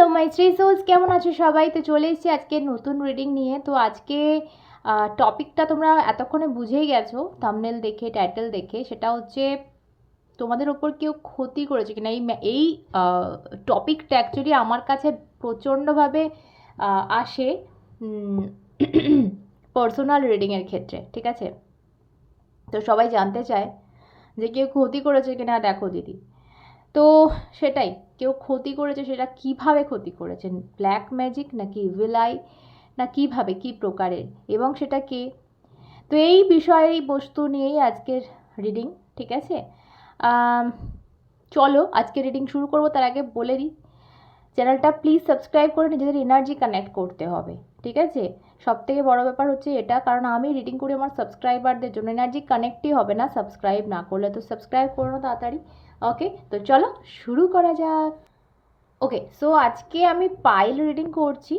Hello my three souls কেমন আছো সবাই? তো চলে এসেছি আজকে নতুন রিডিং নিয়ে। তো আজকে টপিকটা তোমরা এতক্ষণে বুঝেই গেছো। থামনেল দেখে টাইটেল দেখে। সেটা হচ্ছে, তোমাদের ওপর কেউ ক্ষতি করেছে কিনা? এই এই টপিকটা অ্যাকচুয়ালি আমার কাছে প্রচণ্ডভাবে আসে পার্সোনাল রিডিংয়ের ক্ষেত্রে, ঠিক আছে? তো সবাই জানতে চায় যে কেউ ক্ষতি করেছে কিনা, দেখো দিদি। তো সেটাই। কেউ ক্ষতি করেছে সেটা কীভাবে ক্ষতি করেছেন ব্ল্যাক ম্যাজিক নাকি ভিলাই না কীভাবে, কি প্রকারের? এবং সেটা কে? তো এই বিষয়ে বস্তু নিয়েই আজকের রিডিং ঠিক আছে? চলো আজকে রিডিং শুরু করব, তার আগে বলে দিই চ্যানেলটা প্লিজ সাবস্ক্রাইব করে নিজেদের এনার্জি কানেক্ট করতে হবে, ঠিক আছে? সব থেকে বড় ব্যাপার হচ্ছে এটা, কারণ আমি রিডিং করি আমার সাবস্ক্রাইবারদের জন্য এনার্জি কানেক্টই হবে না সাবস্ক্রাইব না করলে। তো সাবস্ক্রাইব করো তাড়াতাড়ি। ওকে তো চলো শুরু করা যাক। ওকে সো আজকে আমি পাইল রিডিং করছি।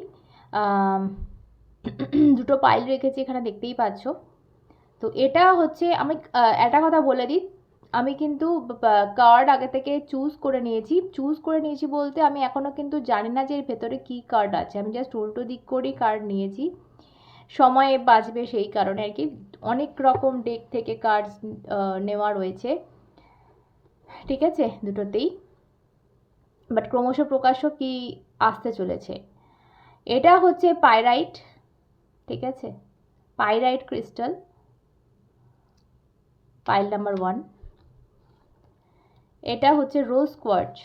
দুটো পাইল রেখেছি এখানে দেখতেই পাচ্ছ। তো এটা হচ্ছে আমি একটা কথা বলে দিই। আমি কিন্তু কার্ড আগে থেকে চুজ করে নিয়েছি। চুজ করে নিয়েছি বলতে আমি এখনও কিন্তু জানি না যে এর ভেতরে কী কার্ড আছে। আমি জাস্ট উল্টো দিক করেই কার্ড নিয়েছি। সময় বাঁচবে সেই কারণে আর কি। অনেক রকম ডেক থেকে কার্ড নেওয়া রয়েছে। ঠিক আছে? দুটোতেই। বাট ক্রমশ প্রকাশ্য কি আসতে চলেছে? এটা হচ্ছে পাইরাইট ঠিক আছে? Pyrite crystal pile number one এটা হচ্ছে রোজ কোয়ার্চ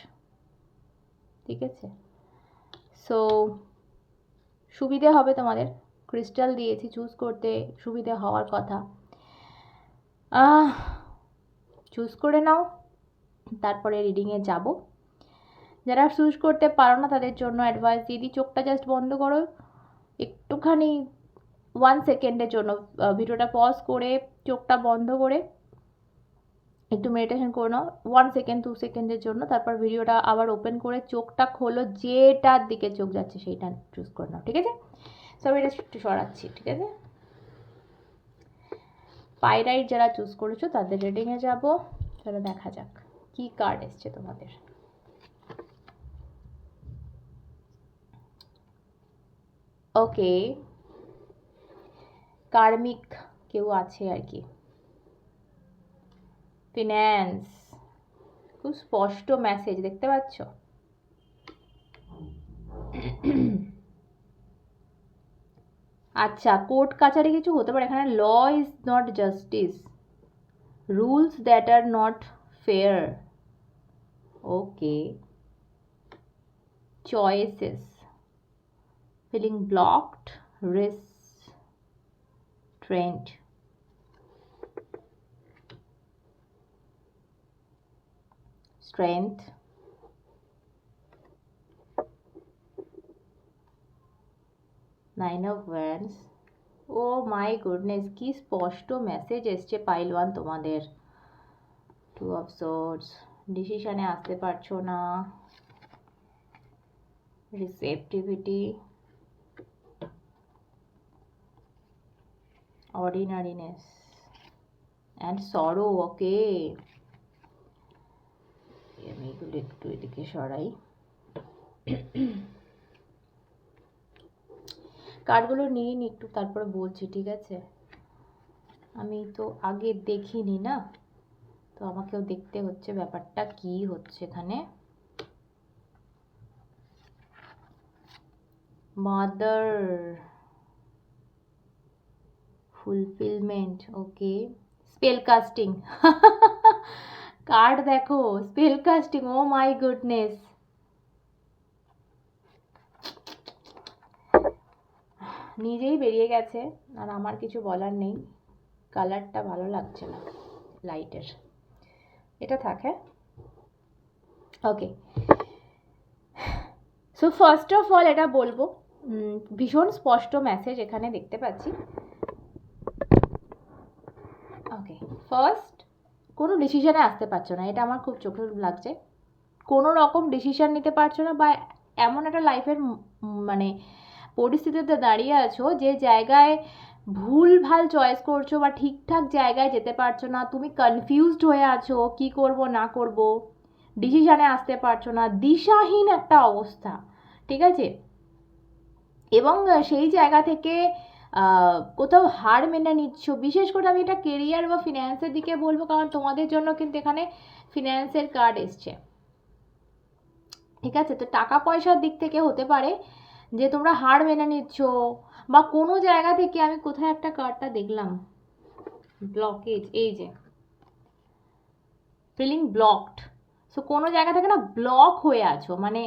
ঠিক আছে? সো সুবিধে হবে তোমাদের। ক্রিস্টাল দিয়েছি চুজ করতে সুবিধে হওয়ার কথা। চুজ করে নাও। তারপরে রিডিংয়ে যাব। যারা চুজ করতে পারো না তাদের জন্য অ্যাডভাইস দিয়ে দিই, চোখটা জাস্ট বন্ধ করো। একটুখানি ওয়ান সেকেন্ডের জন্য ভিডিওটা পজ করে চোখটা বন্ধ করে একটু মেডিটেশন করে নাও। ওয়ান সেকেন্ড টু সেকেন্ডের জন্য তারপর ভিডিওটা আবার ওপেন করে চোখটা খোলো, যেটার দিকে চোখ যাচ্ছে সেইটা চুজ করে নাও, ঠিক আছে? সব এটা একটু সরাচ্ছি, ঠিক আছে? পাইরাইট যারা চুজ করেছ তাদের রিডিংয়ে যাব। চলো দেখা যাক। কি কার্ড এসছে তোমাদের? ওকে কার্মিক কেউ আছে আর কি? ফিন্যান্স খুব স্পষ্ট মেসেজ দেখতে পাচ্ছ? আচ্ছা কোর্ট কাছারি কিছু হতে পারে, এখানে law is not justice rules that are not fair okay choices feeling blocked restraint strength nine of wands oh my goodness কি স্পষ্ট মেসেজ এসছে পাইলওয়ান তোমাদের টু অফ সোর্স ডিসিশনে আসতে পারছ না। রিসেপটিভিটি অর্ডিনারিনেস অ্যান্ড সরো ওকে আমি এগুলো একটু এদিকে সরাই। কার্ডগুলো নিয়ে নি, একটু তারপরে বলছি, ঠিক আছে? আমি তো আগে দেখিনি না। তো আমাকেও দেখতে হচ্ছে ব্যাপারটা কি হচ্ছে এখানে। Mother fulfilment okay spell casting card দেখো spell casting oh my goodness নিজেই বেরিয়ে গেছে, আর আমার কিছু বলার নেই। কালারটা ভালো লাগছে না লাইটের এটা থাকে okay so first of all এটা বলব ভীষণ স্পষ্ট মেসেজ এখানে দেখতে পাচ্ছি। ওকে ফার্স্ট কোনো ডিসিশানে আসতে পারছ না, এটা আমার খুব চোখে লাগছে। কোনো রকম ডিসিশান নিতে পারছ না বা এমন একটা লাইফের মানে পরিস্থিতিতে দাঁড়িয়ে আছো যে জায়গায় ভুল ভালো চয়েস করছ বা ঠিকঠাক জায়গায় যেতে পারছ না, তুমি কনফিউজড হয়ে আছো, কি করব, না করব ডিসিশনে আসতে পারছ না, দিশাহীন একটা অবস্থা, ঠিক আছে? এবং সেই জায়গা থেকে কোথাও হার মেনে নিচ্ছ, বিশেষ করে আমি এটা কেরিয়ার বা ফিন্যান্সের দিকে বলব, কারণ তোমাদের জন্য কিন্তু এখানে ফিন্যান্সের কার্ড এসছে। ঠিক আছে? তো টাকা পয়সার দিক থেকে হতে পারে যে তোমরা হার মেনে নিচ্ছ বা কোনো জায়গা থেকে আমি কোথায় একটা কার্ডটা দেখলাম। ব্লকেজ এই যে। ফিলিং ব্লকড সো কোনো জায়গা থেকে না ব্লক হয়ে আছো। মানে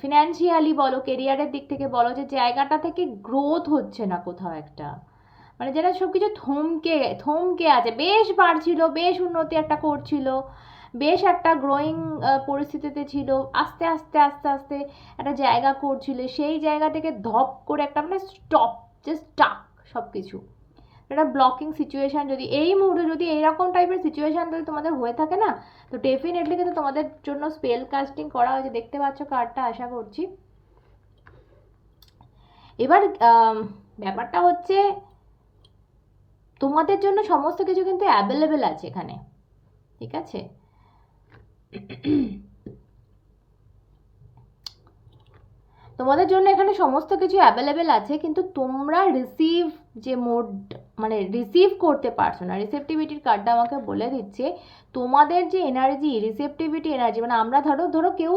ফিনান্সিয়ালি বলো কেরিয়ারের দিক থেকে বলো, যে জায়গাটা থেকে গ্রোথ হচ্ছে না কোথাও একটা। মানে যেটা সব কিছু থমকে থমকে আছে। বেশ বাড়ছিল, বেশ উন্নতি একটা করছিল। বেশ একটা গ্রোয়িং পরিস্থিতিতে ছিল। আস্তে আস্তে আস্তে আস্তে একটা জায়গা করছিল। সেই জায়গা থেকে ধপ করে একটা মানে স্টপ জাস্ট স্টাক সব কিছু একটা ব্লকিং সিচুয়েশান যদি, এই মুহূর্তে যদি এইরকম টাইপের সিচুয়েশান যদি তোমাদের হয়ে থাকে না, তো ডেফিনেটলি কিন্তু তোমাদের জন্য স্পেল কাস্টিং করা হয়েছে। দেখতে পাচ্ছ কার্ডটা আশা করছি। এবার ব্যাপারটা হচ্ছে, তোমাদের জন্য সমস্ত কিছু কিন্তু অ্যাভেলেবেল আছে এখানে। ঠিক আছে? তোমাদের জন্য এখানে সমস্ত কিছু অ্যাভেলেবেল আছে, কিন্তু তোমরা রিসিভ যে মোড মানে রিসিভ করতে পারছ না রিসেপটিভিটির কার্ডটা আমাকে বলে দিচ্ছে, তোমাদের যে এনার্জি রিসেপটিভিটি এনার্জি মানে আমরা ধরো ধরো কেউ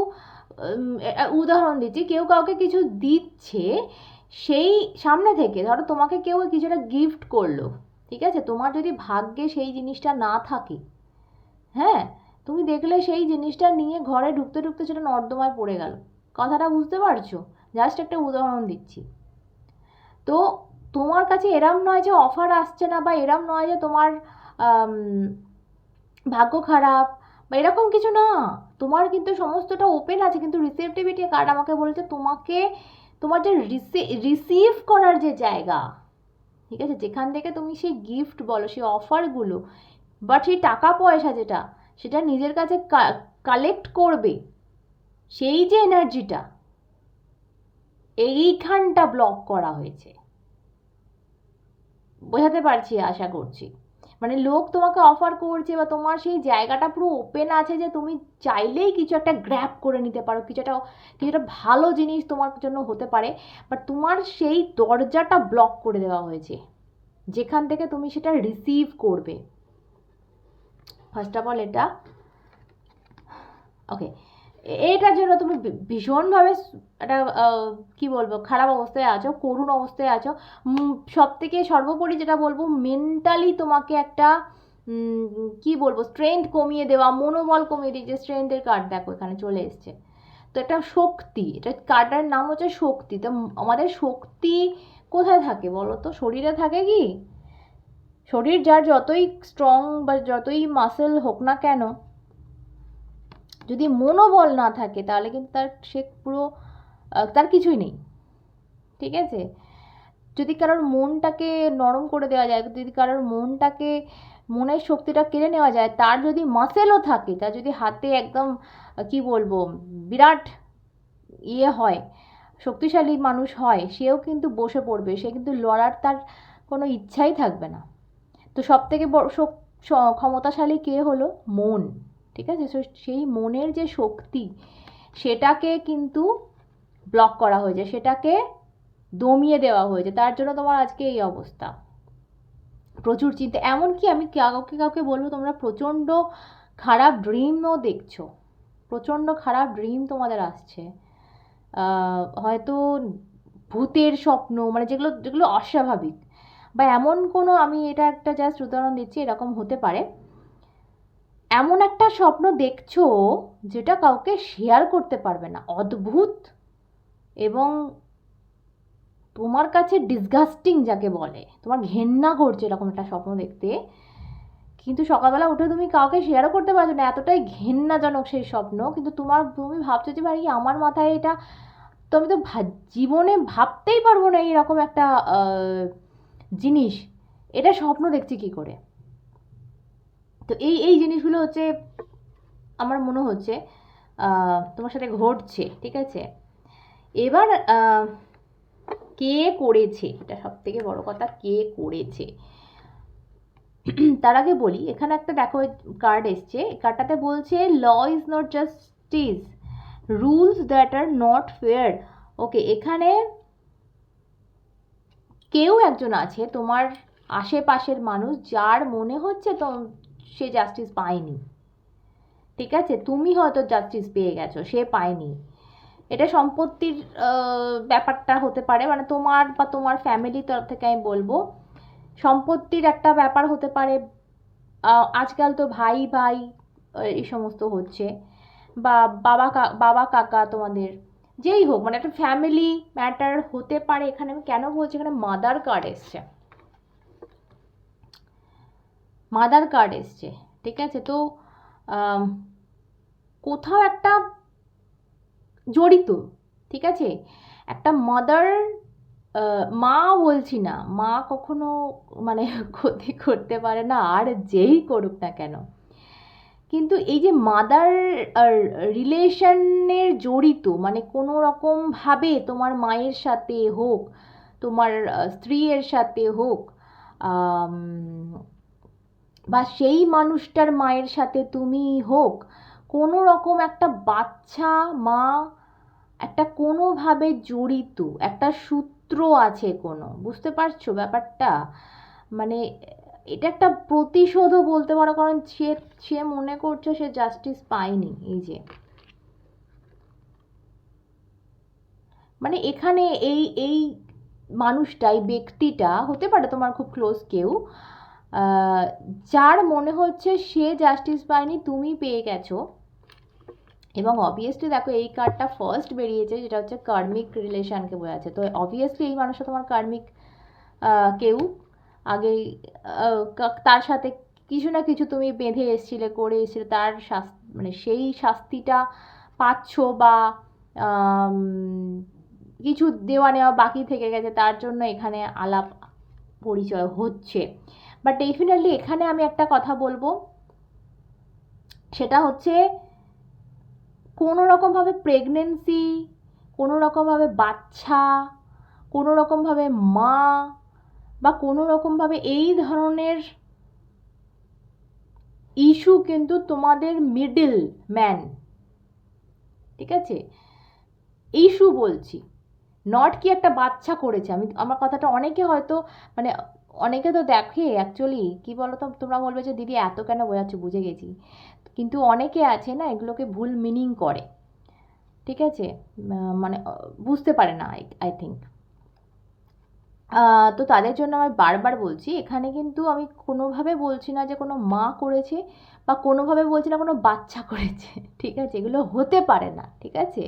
উদাহরণ দিচ্ছি, কেউ কাউকে কিছু দিচ্ছে, সেই সামনে থেকে ধরো তোমাকে কেউ কিছুটা গিফট করল, ঠিক আছে? তোমার যদি ভাগ্যে সেই জিনিসটা না থাকে হ্যাঁ? তুমি দেখলে সেই জিনিসটা নিয়ে ঘরে ঢুকতে ঢুকতে সেটা নর্দমায় পড়ে গেল। কথাটা বুঝতে পারছ? জাস্ট একটা উদাহরণ দিচ্ছি। তো তোমার কাছে এরম নয় যে অফার আসছে না বা এরম নয় যে তোমার ভাগ্য খারাপ বা এরকম কিছু না। তোমার কিন্তু সমস্তটা ওপেন আছে, কিন্তু রিসেপটিভিটি কার্ড আমাকে বলেছে তোমাকে, তোমার যে রিসিভ করার যে জায়গা, ঠিক আছে? যেখান থেকে তুমি সেই গিফট বলো, সেই অফারগুলো বা সেই টাকা পয়সা যেটা সেটা নিজের কাছে কালেক্ট করবে। সেই যে এনার্জিটা এইখানটা ব্লক করা হয়েছে। বোঝাতে পারছি, আশা করছি। মানে লোক তোমাকে অফার করছে বা তোমার সেই জায়গাটা পুরো ওপেন আছে যে তুমি চাইলেই কিছু একটা গ্র্যাপ করে নিতে পারো। কিছু একটা কিছু একটা ভালো জিনিস তোমার জন্য হতে পারে বাট তোমার সেই দরজাটা ব্লক করে দেওয়া হয়েছে। যেখান থেকে তুমি সেটা রিসিভ করবে। ফার্স্ট অফ অল এটা ওকে এটার জন্য তুমি ভীষণভাবে একটা কি বলব, খারাপ অবস্থায় আছো, করুণ অবস্থায় আছো। সব থেকে সর্বোপরি যেটা বলব মেন্টালি তোমাকে একটা কি বলব স্ট্রেংথ কমিয়ে দেওয়া, মনোবল কমিয়ে দিয়ে যে স্ট্রেংথের কার্ড দেখো, এখানে চলে এসছে। তো একটা শক্তি, এটা কার্ডের নাম হচ্ছে শক্তি। তো আমাদের শক্তি কোথায় থাকে বলো তো? শরীরে থাকে কি? শরীর যার যতই স্ট্রং বা যতই মাসেল হোক না কেন, যদি মনোবল না থাকে, তাহলে কিন্তু তার সে পুরো তার কিছুই নেই। ঠিক আছে? যদি কারোর মনটাকে নরম করে দেওয়া যায়, যদি কারোর মনটাকে, মনের শক্তিটা কেড়ে নেওয়া যায়, তার যদি মাসেলও থাকে, তার যদি হাতে একদম, কি বলব, বিরাট ইয়ে হয়, শক্তিশালী মানুষ হয়, সেও কিন্তু বসে পড়বে, সে কিন্তু লড়ার তার কোনো ইচ্ছাই থাকবে না। তো সব থেকে বড় ক্ষমতাশালী কে হলো? মন, ঠিক আছে? সেই মনের যে শক্তি, সেটাকে কিন্তু ব্লক করা হয়েছে, সেটাকে দমিয়ে দেওয়া হয়েছে। তার জন্য তোমার আজকে এই অবস্থা। প্রচুর চিন্তা, এমনকি আমি কাউকে কাউকে বলব, তোমরা প্রচণ্ড খারাপ ড্রিমও দেখছ। প্রচণ্ড খারাপ ড্রিম তোমাদের আসছে। হয়তো ভূতের স্বপ্ন মানে যেগুলো যেগুলো অস্বাভাবিক। বা এমন কোনো আমি এটা একটা জাস্ট উদাহরণ দিচ্ছি, এরকম হতে পারে। এমন একটা স্বপ্ন দেখছ যেটা কাউকে শেয়ার করতে পারবে না। অদ্ভুত এবং তোমার কাছে ডিসগাস্টিং যাকে বলে, তোমার ঘেন্না করছে এরকম একটা স্বপ্ন দেখতে। কিন্তু সকালবেলা উঠে তুমি কাউকে শেয়ারও করতে পারছ না, এতটাই ঘেন্নাজনক সেই স্বপ্ন। কিন্তু তোমার, তুমি ভাবছ যে, ভাই, আমার মাথায় এটা, তো আমি তো জীবনে ভাবতেই পারব না এইরকম একটা জিনিস, এটা স্বপ্ন দেখছি কি করে? তো এই এই জিনিসগুলো হচ্ছে আমার মনে হচ্ছে তোমার সাথে ঘটছে, ঠিক আছে? এবার কে করেছে? এটা সব থেকে বড় কথা, কে করেছে? তার আগে বলি, এখানে একটা দেখো কার্ড এসছে। কার্ডটাতে বলছে law is not justice rules that are not fair okay এখানে কেউ একজন আছে তোমার আশেপাশের মানুষ যার মনে হচ্ছে তো সে জাস্টিস পায়নি। ঠিক আছে? তুমি হয়তো জাস্টিস পেয়ে গেছো, সে পায়নি। এটা সম্পত্তির ব্যাপারটা হতে পারে। মানে তোমার বা তোমার ফ্যামিলির তরফ থেকে আমি বলব, সম্পত্তির একটা ব্যাপার হতে পারে। আজকাল তো ভাই ভাই এই সমস্ত হচ্ছে। বা বাবা বাবা, কাকা তোমাদের যেই হোক মানে একটা ফ্যামিলি ম্যাটার হতে পারে এখানে, আমি কেন বলছি? এখানে মাদার কার্ড এসছে। মাদার কার্ড এসছে, ঠিক আছে? তো কোথাও একটা জড়িত, ঠিক আছে? একটা মাদার মা বলছি না, মা কখনো মানে ক্ষতি করতে পারে না, আর যেই করুক না কেন। কিন্তু এই যে মাদার রিলেশনের জড়িত মানে কোনো রকমভাবে তোমার মায়ের সাথে হোক, তোমার স্ত্রীর সাথে হোক বা সেই মানুষটার মায়ের সাথে তুমি হোক, কোনো রকম একটা বাচ্চা, মা, একটা কোনোভাবে জড়িত, একটা সূত্র আছে কোনো, বুঝতে পারছ ব্যাপারটা? মানে এটা একটা প্রতিশোধও বলতে পারো, কারণ সে সে মনে করছে সে জাস্টিস পায়নি, এই যে। মানে এখানে এই এই মানুষটা, এই ব্যক্তিটা, হতে পারে তোমার খুব ক্লোজ কেউ যার মনে হচ্ছে সে জাস্টিস পায়নি, তুমি পেয়ে গেছো। এবং অবভিয়াসলি দেখো, এই কার্ডটা ফার্স্ট বেরিয়েছে যেটা হচ্ছে কার্মিক রিলেশনকে বোঝাচ্ছে। তো অবভিয়াসলি এই মানুষটা তোমার কার্মিক কেউ আগে আহ, তার সাথে কিছু না কিছু তুমি বেঁধে এসছিলে করে এসছিলে তার শাস্তি মানে সেই শাস্তিটা পাচ্ছ বা কিছু দেওয়া নেওয়া বাকি থেকে গেছে তার জন্য এখানে আলাপ পরিচয় হচ্ছে। বাট ডেফিনেটলি এখানে আমি একটা কথা বলব। সেটা হচ্ছে কোনো রকমভাবে প্রেগনেন্সি কোনো রকমভাবে বাচ্চা কোনো রকমভাবে মা বা কোনো রকমভাবে এই ধরনের ইস্যু কিন্তু তোমাদের মিডল ম্যান, ঠিক আছে? ইস্যু বলছি, নট কি একটা বাচ্চা করেছে? আমি, আমার কথাটা অনেকে হয়তো মানে অনেকে তো দেখে অ্যাকচুয়ালি কি বলো তো তোমরা বলবে যে, দিদি, এত কেন বোঝাচ্ছ? বুঝে গেছি। কিন্তু অনেকে আছে না, এগুলোকে ভুল মিনিং করে, ঠিক আছে? মানে বুঝতে পারে না আই থিঙ্ক তো তাদের জন্য আমি বারবার বলছি, এখানে কিন্তু আমি কোনোভাবে বলছি না যে কোনো মা করেছে বা কোনোভাবে বলছি না কোনো বাচ্চা করেছে, ঠিক আছে? এগুলো হতে পারে না, ঠিক আছে?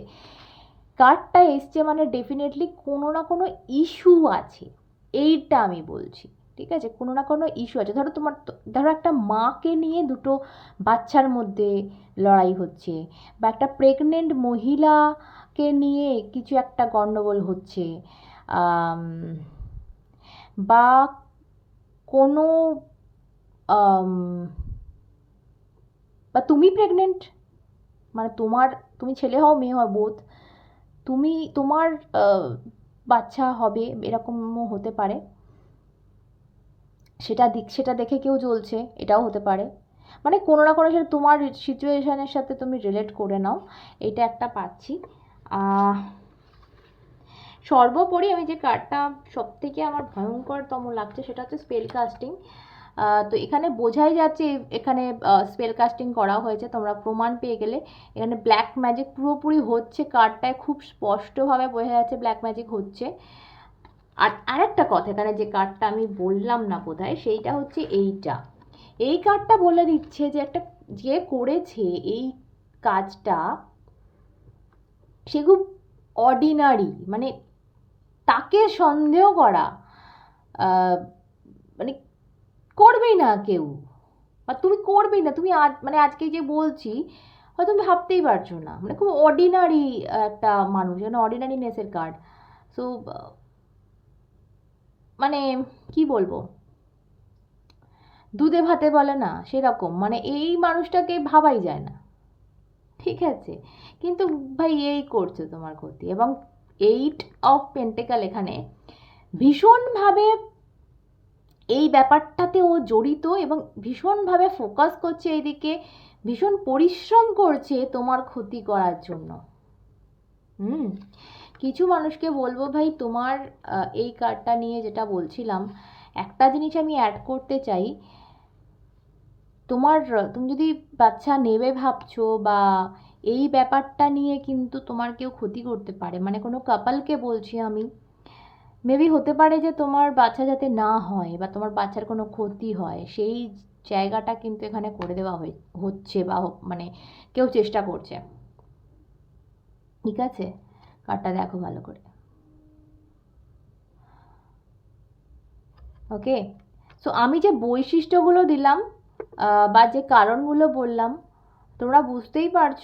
কার্ডটা এসছে মানে ডেফিনেটলি কোনো না কোনো ইস্যু আছে, এইটা আমি বলছি, ঠিক আছে? কোনো না কোনো ইস্যু আছে। ধরো তোমার ধরো একটা মাকে নিয়ে দুটো বাচ্চার মধ্যে লড়াই হচ্ছে বা একটা প্রেগনেন্ট মহিলাকে নিয়ে কিছু একটা গণ্ডগোল হচ্ছে বা কোনো বা তুমি প্রেগনেন্ট মানে তোমার, তুমি ছেলে হও, মেয়ে হও বোধ তুমি, তোমার বাচ্চা হবে, এরকমও হতে পারে। সেটা দিক, সেটা দেখে কেউ জ্বলছে, এটাও হতে পারে। মানে কোনো না কোনো সাথে তোমার সিচুয়েশানের সাথে তুমি রিলেট করে নাও, এটা একটা পাচ্ছি। সর্বোপরি আমি যে কার্ডটা সব থেকে আমার ভয়ঙ্করতম লাগছে সেটা হচ্ছে স্পেল কাস্টিং তো এখানে বোঝাই যাচ্ছে এখানে স্পেল কাস্টিং করা হয়েছে, তোমরা প্রমাণ পেয়ে গেলে। এখানে ব্ল্যাক ম্যাজিক পুরোপুরি হচ্ছে কার্ডটায় খুব স্পষ্টভাবে বোঝা যাচ্ছে ব্ল্যাক ম্যাজিক হচ্ছে। আর আরেকটা কথা, এখানে যে কার্ডটা আমি বললাম না বোধহয়, সেইটা হচ্ছে এইটা। এই কার্ডটা বলে দিচ্ছে যে একটা যে করেছে এই কাজটা, সে খুব অর্ডিনারি মানে তাকে সন্দেহ করা মানে করবেই না কেউ। বা তুমি করবেই না, তুমি আজ মানে আজকে যে বলছি, হয়তো তুমি ভাবতেই পারছ না। মানে খুব অর্ডিনারি একটা মানুষ মানে অর্ডিনারিনেসের কার্ড সো মানে কি বলব? দুধে ভাতে বলে না, সেরকম। মানে এই মানুষটাকে ভাবাই যায় না। ঠিক আছে? কিন্তু ভাই এই করছে তোমার ক্ষতি। এবং এইট অফ পেন্টেকাল এখানে। ভীষণভাবে এই ব্যাপারটাতে ও জড়িত এবং ভীষণভাবে ফোকাস করছে এইদিকে ভীষণ পরিশ্রম করছে তোমার ক্ষতি করার জন্য। হুম, কিছু মানুষকে বলব ভাই, তোমার এই কার্ডটা নিয়ে যেটা বলছিলাম, একটা জিনিস আমি অ্যাড করতে চাই। তোমার, তুমি যদি বাচ্চা নেবে ভাবছ বা এই ব্যাপারটা নিয়ে কিন্তু তোমার কেউ ক্ষতি করতে পারে। মানে কোনো কাপালকে বলছি আমি মেবি হতে পারে যে তোমার বাচ্চা যাতে না হয় বা তোমার বাচ্চার কোনো ক্ষতি হয়, সেই জায়গাটা কিন্তু এখানে করে দেওয়া হচ্ছে বা মানে কেউ চেষ্টা করছে। ঠিক আছে? কার্ডটা দেখো ভালো করে। ওকে সো আমি যে বৈশিষ্ট্যগুলো দিলাম বা যে কারণগুলো বললাম তোমরা বুঝতেই পারছ।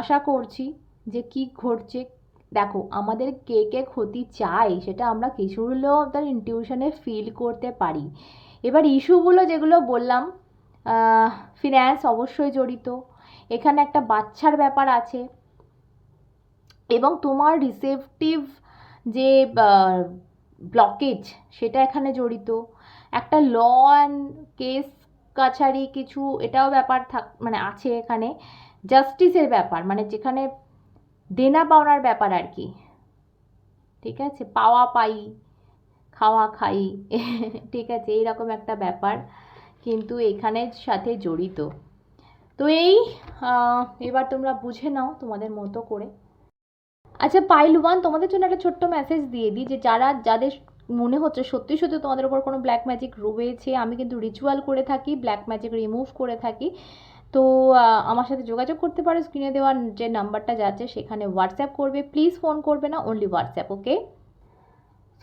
আশা করছি যে কি ঘটছে। দেখো, আমাদের কে কে ক্ষতি চাই সেটা আমরা কিছু হলেও তার ইনটিউশনে ফিল করতে পারি। এবার ইস্যুগুলো যেগুলো বললাম ফিন্যান্স অবশ্যই জড়িত। এখানে একটা বাচ্চার ব্যাপার আছে। এবং তোমার রিসেপটিভ যে ব্লকেজ সেটা এখানে জড়িত। একটা ল অ্যান্ড কেস কাছারি কিছু, এটাও ব্যাপার থাক মানে আছে এখানে। জাস্টিসের ব্যাপার মানে যেখানে দেনা পাওনার ব্যাপার আর কি। ঠিক আছে? পাওয়া পাই, খাওয়া খাই, ঠিক আছে? এইরকম একটা ব্যাপার, কিন্তু এখানের সাথে জড়িত। তো এই এবার তোমরা বুঝে নাও তোমাদের মতো করে। আচ্ছা পাইল ওয়ান তোমাদের জন্য একটা ছোট্ট মেসেজ দিয়ে দিই যে যারা, যাদের মনে হচ্ছে সত্যি সত্যি তোমাদের উপর কোনো ব্ল্যাক ম্যাজিক রয়েছে। আমি কিন্তু রিচুয়াল করে থাকি ব্ল্যাক ম্যাজিক রিমুভ করে থাকি। তো আমার সাথে যোগাযোগ করতে পারো স্ক্রিনে দেওয়া যে নাম্বারটা যাচ্ছে সেখানে হোয়াটসঅ্যাপ করবে। প্লিজ ফোন করবে না অনলি হোয়াটসঅ্যাপ ওকে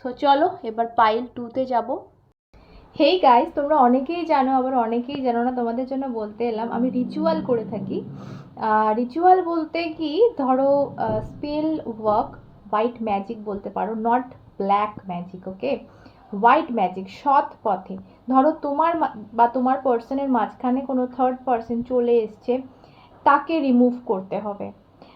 সো চলো, এবার পাইল টুতে যাব। হেই গাইস তোমরা অনেকেই জানো, আবার অনেকেই জানো না, তোমাদের জন্য বলতে এলাম, আমি রিচুয়াল করে থাকি। রিচুয়াল বলতে কি, ধরো স্পেল ওয়ার্ক হোয়াইট ম্যাজিক বলতে পারো not black magic okay white magic সৎ পথে। ধরো তোমার বা তোমার পার্সনের মাঝখানে কোনো থার্ড পার্সন চলে এসছে, তাকে রিমুভ করতে হবে।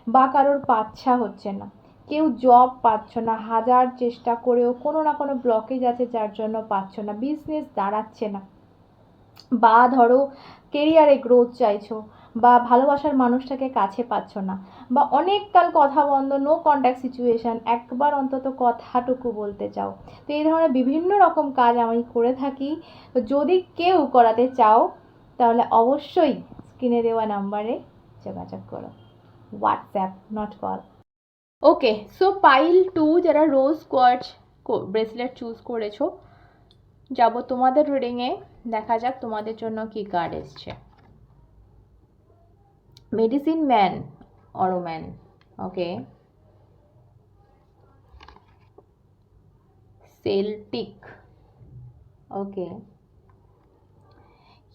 বা কারোর পাচ্ছা হচ্ছে না। কেউ জব পাচ্ছ না, হাজার চেষ্টা করেও কোনো না কোনো ব্লকেজ আছে যার জন্য পাচ্ছ না। বিজনেস দাঁড়াচ্ছে না। বা ধরো কেরিয়ারে গ্রোথ চাইছো বা ভালোবাসার মানুষটাকে কাছে পাচ্ছ না। বা অনেক কাল কথা বন্ধ নো কন্ট্যাক্ট সিচুয়েশান একবার অন্তত কথাটুকু বলতে চাও। তো এই ধরনের বিভিন্ন রকম কাজ আমি করে থাকি। তো যদি কেউ করাতে চাও, তাহলে অবশ্যই স্ক্রিনে দেওয়া নাম্বারে যোগাযোগ করো। WhatsApp not call okay so pile two যারা রোজ কোয়ার্চ ব্রেসলেট চুজ করেছ, যাব তোমাদের রিডিংয়ে দেখা যাক তোমাদের জন্য কি কার্ড এসছে। medicine man or man, okay. Celtic. Okay.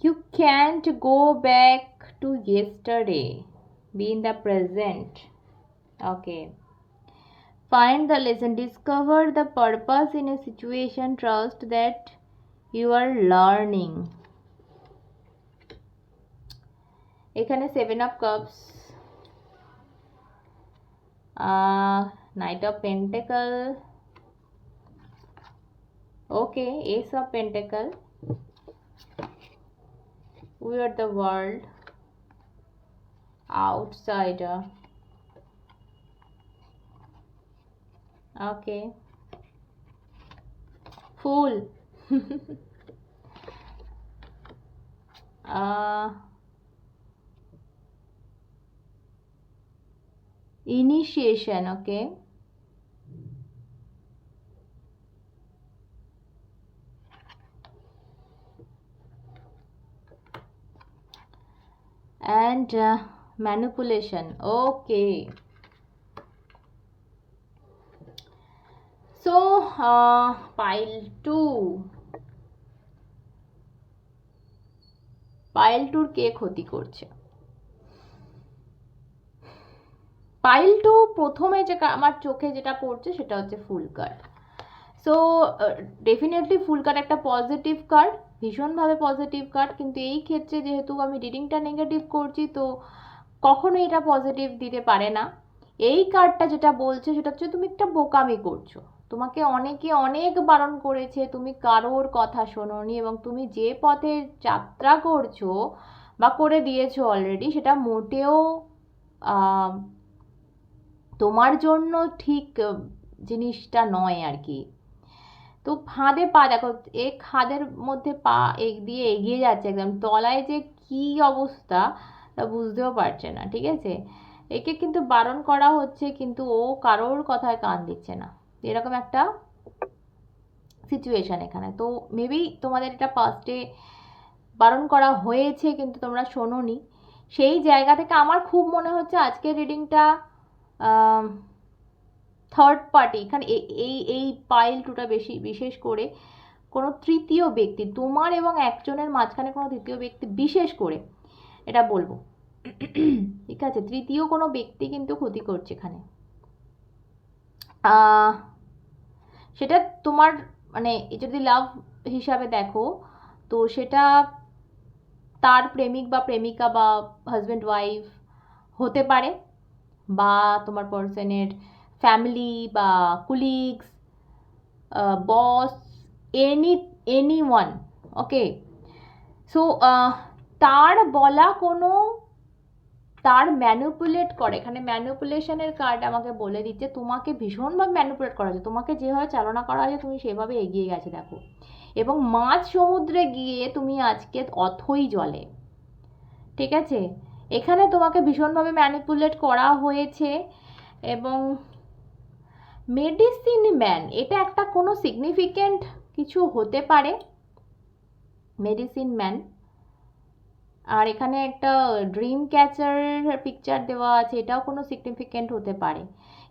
You can't go back to yesterday. Be in the present. Okay. Find the lesson. Discover the purpose in a situation. Trust that you are learning. এখানে seven of cups knight of pentacle okay ace of pentacle we are the world outsider? Okay. Fool. Uh initiation okay and uh, manipulation okay so uh, pile 2 pile টুর কে ক্ষতি করছে pile two প্রথমে যে আমার চোখে যেটা পড়ছে সেটা হচ্ছে fool card. So definitely fool card একটা পজিটিভ কার্ড, ভীষণভাবে পজিটিভ কার্ড। কিন্তু এই ক্ষেত্রে যেহেতু আমি রিডিংটা নেগেটিভ করছি, তো কখনোই এটা পজিটিভ দিতে পারে না। এই কার্ডটা যেটা বলছে সেটা হচ্ছে তুমি একটা বোকামি করছ। তোমাকে অনেকে অনেক বারণ করেছে, তুমি কারোর কথা শোনোনি এবং তুমি যে পথে যাত্রা করছ বা করে দিয়েছ অলরেডি সেটা মোটেও তোমার জন্য ঠিক জিনিসটা নয় আর কি। তো ফাঁদে পা, দেখো এ খাদের মধ্যে পা এগ, দিয়ে এগিয়ে যাচ্ছে একদম। তলায় যে কি অবস্থা তা বুঝতেও পারছে না, ঠিক আছে? একে কিন্তু বারণ করা হচ্ছে, কিন্তু ও কারোর কথায় কান দিচ্ছে না। এরকম একটা সিচুয়েশন এখানে। তো মেবি তোমাদের এটা ফার্স্টে বারণ করা হয়েছে, কিন্তু তোমরা শোনোনি। সেই জায়গা থেকে আমার খুব মনে হচ্ছে আজকের রিডিংটা থার্ড পার্টি এখানে এই এই পাইল টুটা বেশি, বিশেষ করে কোনো তৃতীয় ব্যক্তি, তোমার এবং একজনের মাঝখানে কোনো তৃতীয় ব্যক্তি বিশেষ করে, এটা বলব। ঠিক আছে? তৃতীয় কোনো ব্যক্তি কিন্তু ক্ষতি করছে এখানে। সেটা তোমার মানে যদি লাভ হিসাবে দেখো, তো সেটা তার প্রেমিক বা প্রেমিকা বা হাজব্যান্ড ওয়াইফ হতে পারে। বা তোমার পার্সনের ফ্যামিলি বা colleagues boss any any one okay so তার বলা কোনো, তার ম্যানুপুলেট করে, এখানে ম্যানুপুলেশনের কার্ড আমাকে বলে দিচ্ছে, তোমাকে ভীষণভাবে ম্যানুপুলেট করা হয়েছে, তোমাকে যেভাবে চালনা করা হয়েছে, তুমি সেভাবে এগিয়ে গেছে, দেখো। এবং মাঝ সমুদ্রে গিয়ে তুমি আজকে অথই জলে, ঠিক আছে? এখানে তোমাকে ভীষণভাবে ম্যানিপুলেট করা হয়েছে এবং মেডিসিন ম্যান এটা একটা কোনো সিগনিফিক্যান্ট কিছু হতে পারে? মেডিসিন ম্যান আর এখানে একটা ড্রিম ক্যাচার পিকচার দেওয়া আছে, এটাও কোনো সিগনিফিক্যান্ট হতে পারে।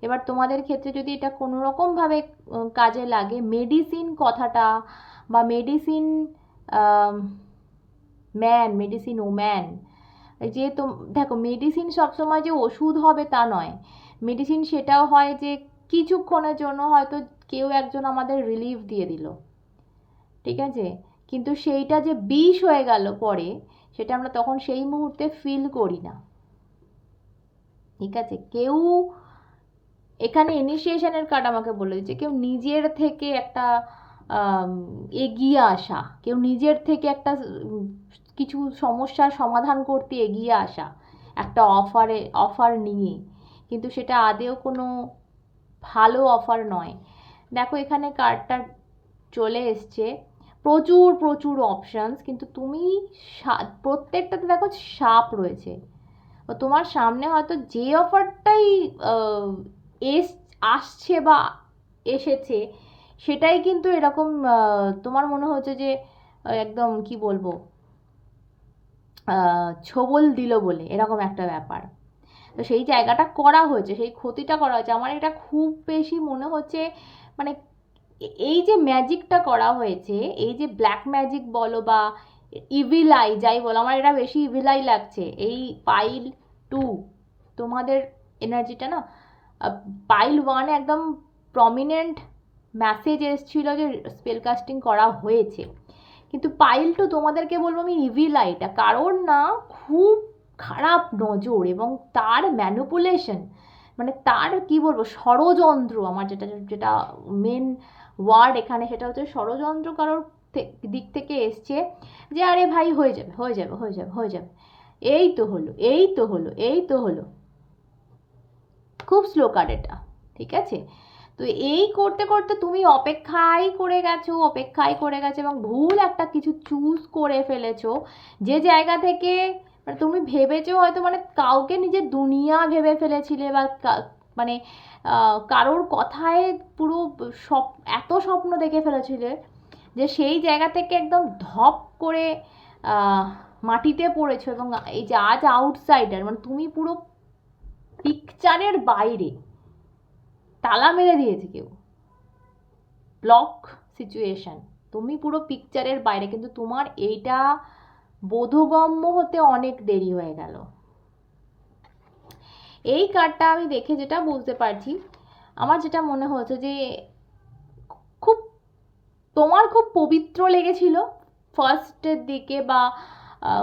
এবার তোমাদের ক্ষেত্রে যদি এটা কোনো রকমভাবে কাজে লাগে মেডিসিন কথাটা বা মেডিসিন ম্যান মেডিসিন ওম্যান যে তো দেখো মেডিসিন সবসময় যে ওষুধ হবে তা নয়। মেডিসিন সেটাও হয় যে কিছুক্ষণের জন্য হয়তো কেউ একজন আমাদের রিলিফ দিয়ে দিল। ঠিক আছে? কিন্তু সেইটা যে বিষ হয়ে গেল পরে, সেটা আমরা তখন সেই মুহূর্তে ফিল করি না। ঠিক আছে? কেউ এখানে ইনিশিয়েশনের কার্ড আমাকে বলে দিচ্ছে কেউ নিজের থেকে একটা এগিয়ে আসা, কেউ নিজের থেকে একটা কিছু সমস্যার সমাধান করতে এগিয়ে আসা, একটা অফারে, অফার নিয়ে। কিন্তু সেটা আদেও কোনো ভালো অফার নয়। দেখো, এখানে কার্ডটা চলে এসছে। প্রচুর প্রচুর অপশানস কিন্তু তুমি প্রত্যেকটাতে দেখো সাপ রয়েছে। তোমার সামনে হয়তো যে অফারটাই এস, আসছে বা এসেছে, সেটাই কিন্তু এরকম তোমার মনে হচ্ছে যে, একদম কি বলব? ছোবল দিল বলে, এরকম একটা ব্যাপার। তো সেই জায়গাটা করা হয়েছে, সেই ক্ষতিটা করা হয়েছে। আমার এটা খুব বেশি মনে হচ্ছে মানে এই যে ম্যাজিকটা করা হয়েছে, এই যে ব্ল্যাক ম্যাজিক বলো বা ইভিল আই যাই বলো, আমার এটা বেশি ইভিল আই লাগছে। এই পাইল টু, তোমাদের এনার্জিটা না পাইল ওয়ানে একদম প্রমিনেন্ট মেসেজ এসেছিল যে স্পেল কাস্টিং করা হয়েছে। কিন্তু পাইল টু তোমাদেরকে বলব আমি ইভিল আইটা কারণ না খুব খারাপ নজর এবং তার ম্যানুপুলেশন মানে তার কি বলব, ষড়যন্ত্র আমার যেটা যেটা মেন ওয়ার্ড এখানে সেটা হচ্ছে ষড়যন্ত্র কারোর দিক থেকে এসছে যে আরে ভাই হয়ে যাবে হয়ে যাবে হয়ে যাবে হয়ে যাবে। এই তো হলো, এই তো হলো, এই তো হলো। খুব স্লো কার্ড এটা, ঠিক আছে? তো এই করতে করতে তুমি অপেক্ষাই করে গেছো, অপেক্ষাই করে গেছো এবং ভুল একটা কিছু চুজ করে ফেলেছো। যে জায়গা থেকে মানে তুমি ভেবেছো হয়তো মানে কাউকে নিজের দুনিয়া ভেবে ফেলেছিলে বা মানে কারোর কথায় পুরো সব এত স্বপ্ন দেখে ফেলেছিলে যে সেই জায়গা থেকে একদম ধপ করে মাটিতে পড়েছো এবং এই যে আজ আউটসাইডার মানে তুমি পুরো পিকচারের বাইরে। তালা মেরে দিয়েছে কেউ? ব্লক সিচুয়েশন তুমি পুরো পিকচারের বাইরে, কিন্তু তোমার এইটা বোধগম্য হতে অনেক দেরি হয়ে গেল। এই কার্ডটা আমি দেখে যেটা বুঝতে পারছি, আমার যেটা মনে হয়েছে যে খুব, তোমার খুব পবিত্র লেগেছিল ফার্স্টের দিকে বা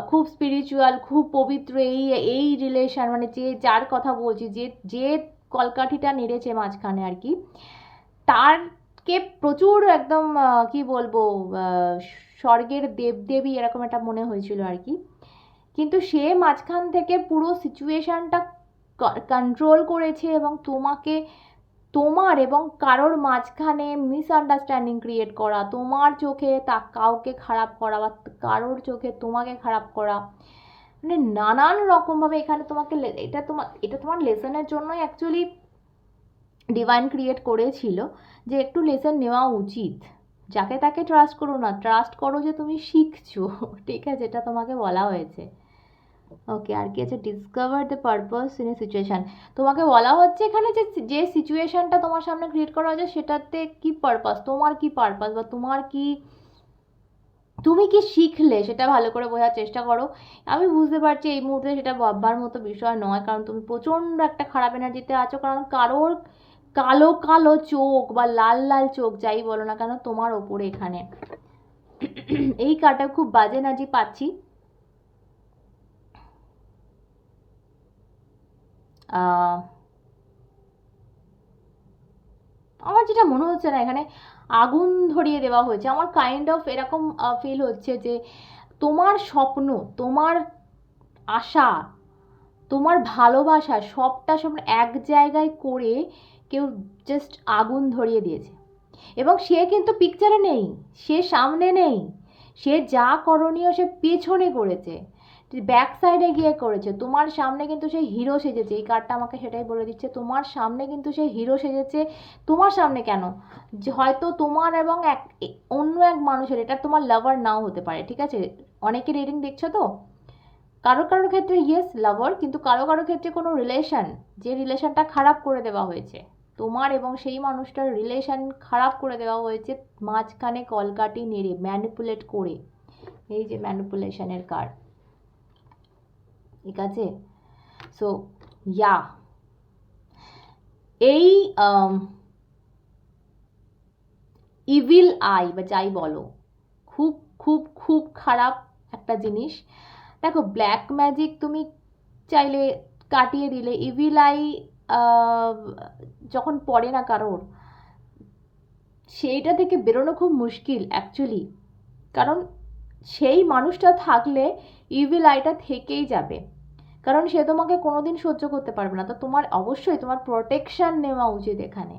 খুব স্পিরিচুয়াল খুব পবিত্র এই এই রিলেশন মানে যে, যার কথা বলছি, যে যে কলকাঠিটা নেড়েছে মাঝখানে আর কি। তারকে প্রচুর একদম কি বলব স্বর্গের দেবদেবী এরকম একটা মনে হয়েছিল আর কি। কিন্তু সে মাঝখান থেকে পুরো সিচুয়েশনটা কন্ট্রোল করেছে এবং তোমাকে, তোমার এবং কারোর মাঝখানে মিসআন্ডারস্ট্যান্ডিং ক্রিয়েট করা, তোমার চোখে তা কাউকে খারাপ করা বা কারোর চোখে তোমাকে খারাপ করা মানে নানান রকমভাবে এখানে তোমাকে এটা তোমার এটা তোমার লেসনের জন্যই অ্যাকচুয়ালি ডিভাইন ক্রিয়েট করেছিল যে একটু লেসন নেওয়া উচিত। যাকে তাকে ট্রাস্ট করো না ট্রাস্ট করো যে তুমি শিখছো, ঠিক আছে, এটা তোমাকে বলা হয়েছে। ওকে আর কি আছে? Discover the purpose in a situation তোমাকে বলা হচ্ছে এখানে যে যে সিচুয়েশানটা তোমার সামনে ক্রিয়েট করা হয়েছে, সেটাতে কি পারপাস তোমার কি পারপাস বা তোমার কি তুমি কি শিখলে? সেটা ভালো করে বোঝার চেষ্টা করো। আমি বুঝতে পারছি এই মুহূর্তে সেটা ভাববার মতো বিষয় নয়, কারণ তুমি প্রচণ্ড একটা খারাপ এনার্জিতে আছো। কারণ কারোর কালো কালো চোখ বা লাল লাল চোখ যাই বলো না কেন, তোমার ওপরে এখানে। এই কার্ডটা খুব বাজে এনার্জি পাচ্ছি। আমার যেটা মনে হচ্ছে না এখানে আগুন ধরিয়ে দেওয়া হয়েছে। আমার কাইন্ড অফ এরকম ফিল হচ্ছে যে তোমার স্বপ্ন, তোমার আশা, তোমার ভালোবাসা সবটা সব এক জায়গায় করে কেউ জাস্ট আগুন ধরিয়ে দিয়েছে। এবং সে কিন্তু পিকচারে নেই, সে সামনে নেই, সে যা করণীয় সে পেছনে করেছে। ব্যাক সাইডে গিয়ে করেছে। তোমার সামনে কিন্তু সেই হিরো সেজেছে। এই কার্ডটা আমাকে সেটাই বলে দিচ্ছে। তোমার সামনে কিন্তু সেই হিরো সেজেছে। তোমার সামনে কেন? হয়তো তোমার এবং এক অন্য এক মানুষের, এটা তোমার লাভার নাও হতে পারে, ঠিক আছে? অনেকে রিডিং দেখছ তো? কারও কারও ক্ষেত্রে ইয়েস লাভার কিন্তু কারও কারও ক্ষেত্রে কোনো রিলেশন যে রিলেশনটা খারাপ করে দেওয়া হয়েছে, তোমার এবং সেই মানুষটার রিলেশন খারাপ করে দেওয়া হয়েছে মাঝখানে কলকাটি নেড়ে ম্যানিপুলেট করে। এই যে ম্যানিপুলেশনের কার্ড ঠিক আছে? সো ইয়া এই ইভিল আই বা যাই বলো, খুব খুব খুব খারাপ একটা জিনিস। দেখো ব্ল্যাক ম্যাজিক তুমি চাইলে কাটিয়ে দিলে। ইভিল আই যখন পড়ে না কারোর, সেইটা থেকে বেরোনো খুব মুশকিল অ্যাকচুয়ালি কারণ সেই মানুষটা থাকলে ইভিল আইটা থেকেই যাবে। কারণ সে তোমাকে কোনোদিন সহ্য করতে পারবে না। তো তোমার অবশ্যই তোমার প্রোটেকশান নেওয়া উচিত এখানে।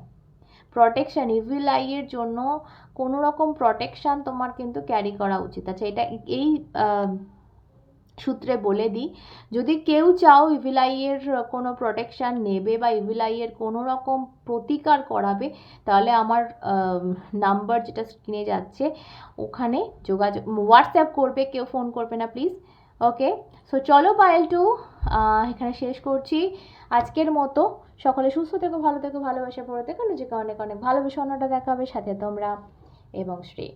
প্রোটেকশান ইভিল আইয়ের জন্য কোনো রকম প্রোটেকশান তোমার কিন্তু ক্যারি করা উচিত। আচ্ছা এটা এই সূত্রে বলে দিই, যদি কেউ চাও ইভিলাইয়ের কোনো প্রোটেকশান নেবে বা ইভিলাইয়ের কোনো রকম প্রতিকার করাবে, তাহলে আমার নাম্বার যেটা স্ক্রিনে যাচ্ছে, ওখানে যোগাযোগ হোয়াটসঅ্যাপ করবে, কেউ ফোন করবে না প্লিজ ওকে সো চলো পায়েল টু এখানে শেষ করছি। আজকের মতো, সকলে সুস্থ থেকো, ভালো থেকো, ভালোবাসা, পড়ে থেকো, নিজেকে অনেক অনেক ভালোবেসে অন্যটা দেখাবে, সাথে তোমরা এবং শ্রী।